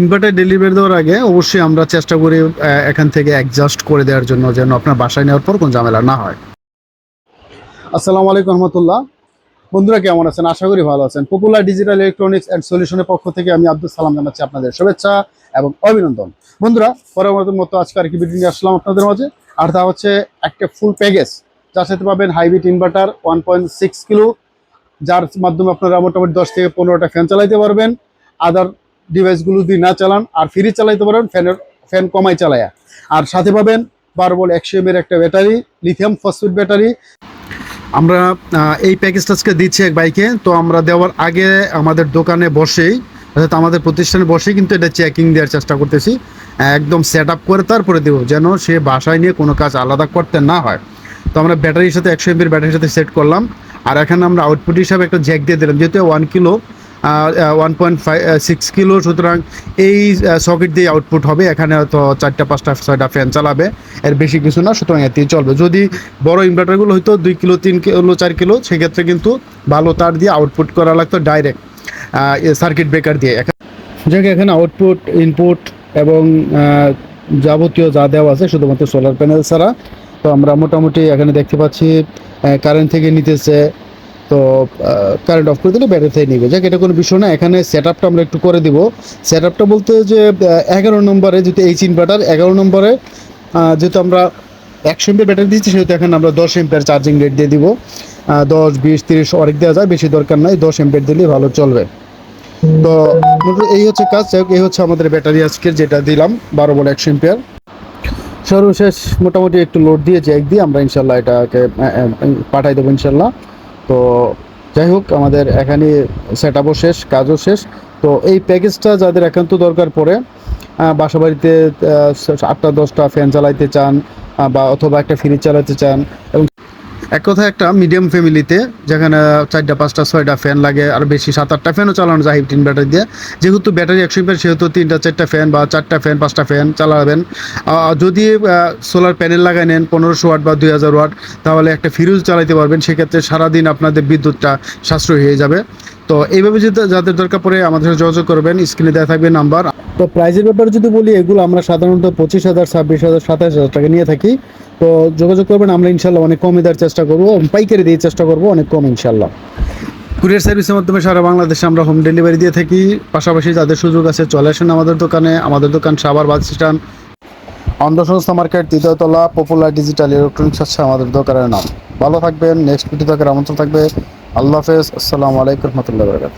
Inverter delivery দেওয়ার আগে অবশ্যই আমরা চেষ্টা করি এখান থেকে অ্যাডজাস্ট করে দেওয়ার জন্য যেন আপনার বাসায় নেওয়ার পর কোনো ঝামেলা না হয়। আসসালামু আলাইকুম রহমতুল্লাহ। বন্ধুরা কেমন আছেন? আশা করি ভালো আছেন। পপুলার ডিজিটাল ইলেকট্রনিক্স অ্যান্ড সলিউশনের পক্ষ থেকে আমি আব্দুল সালাম জানাচ্ছি আপনাদের শুভেচ্ছা এবং অভিনন্দন। বন্ধুরা পরবর্তীর মতো আজকে আর কি ভিডিও নিয়ে আসলাম আপনাদের মাঝে। আর তা হচ্ছে একটা ফুল প্যাকেজ যার সাথে পাবেন hybrid inverter one point six kilo যার মাধ্যমে আপনারা মোটামুটি দশ থেকে পনেরোটা ফ্যান চালাইতে পারবেন। আদার ডিভাইসগুলো যদি না চালান আর ফ্রি চালাইতে পারেন ফ্যানের ফ্যান কমাই চালায়া। আর সাথে পাবেন বারো বল একশো এমের একটা ব্যাটারি লিথিয়াম ফসফেট ব্যাটারি আমরা এই প্যাকেজটা আজকে দিচ্ছি এক বাইকে তো আমরা দেওয়ার আগে আমাদের দোকানে বসেই, অর্থাৎ আমাদের প্রতিষ্ঠানে বসেই কিন্তু এটা চেকিং দেওয়ার চেষ্টা করতেছি। একদম সেট আপ করে তারপরে দেবো, যেন সে বাসায় নিয়ে কোনো কাজ আলাদা করতে না হয়। তো আমরা ব্যাটারির সাথে একশো এমবির ব্যাটারির সাথে সেট করলাম। আর এখানে আমরা আউটপুট হিসাবে একটা জ্যাক দিয়ে দিলাম, যেহেতু one kilo one point five six kilo সুতরাং এই সকেট দিয়ে আউটপুট হবে। এখানে হয়তো চারটা, পাঁচটা, ছয়টা ফ্যান চালাবে। এর বেশি কিছু না, সুতরাং এতেই চলবে। যদি বড় ইনভার্টারগুলো হয়তো দুই কিলো তিন কিলো চার কিলো সেক্ষেত্রে কিন্তু ভালো তার দিয়ে আউটপুট করা লাগতো ডাইরেক্ট সার্কিট ব্রেকার দিয়ে। যাকে, এখানে আউটপুট ইনপুট এবং যাবতীয় যা দেওয়া আছে, শুধুমাত্র সোলার প্যানেল ছাড়া। তো আমরা মোটামুটি এখানে দেখতে পাচ্ছি কারেন্ট থেকে নিতেছে তো কারেন্ট অফ করে দিলে ব্যাটারি থেকে নিবে। যাক, এটা কোনো বিষয় না। এখানে সেট আপটা আমরা একটু করে দিব। সেট আপটা বলতে যে এগারো নম্বরে যেহেতু এইচ ইনভার্টার এগারো নম্বরে যেহেতু আমরা একশো এমপি ব্যাটারি দিচ্ছি সেহেতু এখানে আমরা দশ এমপিয়ার চার্জিং রেট দিয়ে দিব। দশ, বিশ, তিরিশ, অনেক দেওয়া যায়, বেশি দরকার নাই। দশ এমপিয়ার দিলেই ভালো চলবে। তো এই হচ্ছে কাজ। এই হচ্ছে আমাদের ব্যাটারি আজকের, যেটা দিলাম, বারো বল একশো এমপিয়ার সর্বশেষ, মোটামুটি একটু লোড দিয়ে এক দিয়ে। আমরা ইনশাল্লাহ এটাকে পাঠাই দেবো ইনশাল্লাহ। তো যাই হোক, আমাদের এখানে সেট আপও শেষ, কাজও শেষ। তো এই প্যাকেজটা যাদের একান্ত দরকার পড়ে বাসা বাড়িতে আটটা, দশটা ফ্যান চালাইতে চান বা অথবা একটা ফ্রিজ চালাতে চান, এবং এক কথায় একটা মিডিয়াম ফ্যামিলিতে যেখানে চারটা, পাঁচটা, ছয়টা ফ্যান লাগে, আর বেশি সাত আটটা ফ্যানও চালানো যায় তিন ব্যাটারি দিয়ে। যেহেতু ব্যাটারি একশো এমপের, সেহেতু তিনটা, চারটা ফ্যান বা চারটা ফ্যান পাঁচটা ফ্যান চালাবেন। যদি সোলার প্যানেল লাগাই নেন, পনেরোশো ওয়াট বা দুই হাজার ওয়াট, তাহলে একটা ফিউজ চালাতে পারবেন। সেক্ষেত্রে সারাদিন আপনাদের বিদ্যুৎটা সাশ্রয় হয়ে যাবে। তো এইভাবে যদি যাদের দরকার পড়ে আমাদের সাথে যোগাযোগ করবেন স্ক্রিনে দেওয়া থাকবে নাম্বার তো প্রাইজের ব্যাপারে যদি বলি, এগুলো আমরা সাধারণত পঁচিশ হাজার, ছাব্বিশ হাজার, সাতাশ হাজার টাকা নিয়ে থাকি। তো যোগাযোগ করবেন, আমরা ইনশাল্লাহ অনেক কমে দেওয়ার চেষ্টা করব পাইকারি দিয়ে চেষ্টা করব, অনেক কম ইনশাল্লাহ। কুরিয়ার সার্ভিসের মাধ্যমে সারা বাংলাদেশে আমরা হোম ডেলিভারি দিয়ে থাকি। পাশাপাশি যাদের সুযোগ আছে, চলে আসেন আমাদের দোকানে। আমাদের দোকান সাবার বাস স্ট্যান্ড। অন্ধ সংস্থা মার্কেট তৃতীয়তলা পপুলার ডিজিটাল ইলেকট্রনিক্স হচ্ছে আমাদের দোকানের নাম। ভালো থাকবেন নেক্সট ভিডিও থাকার আমন্ত্রণ থাকবে। আল্লাহ হাফেজ, আসসালামু আলাইকুম রহমতুল্লাহ বরকাত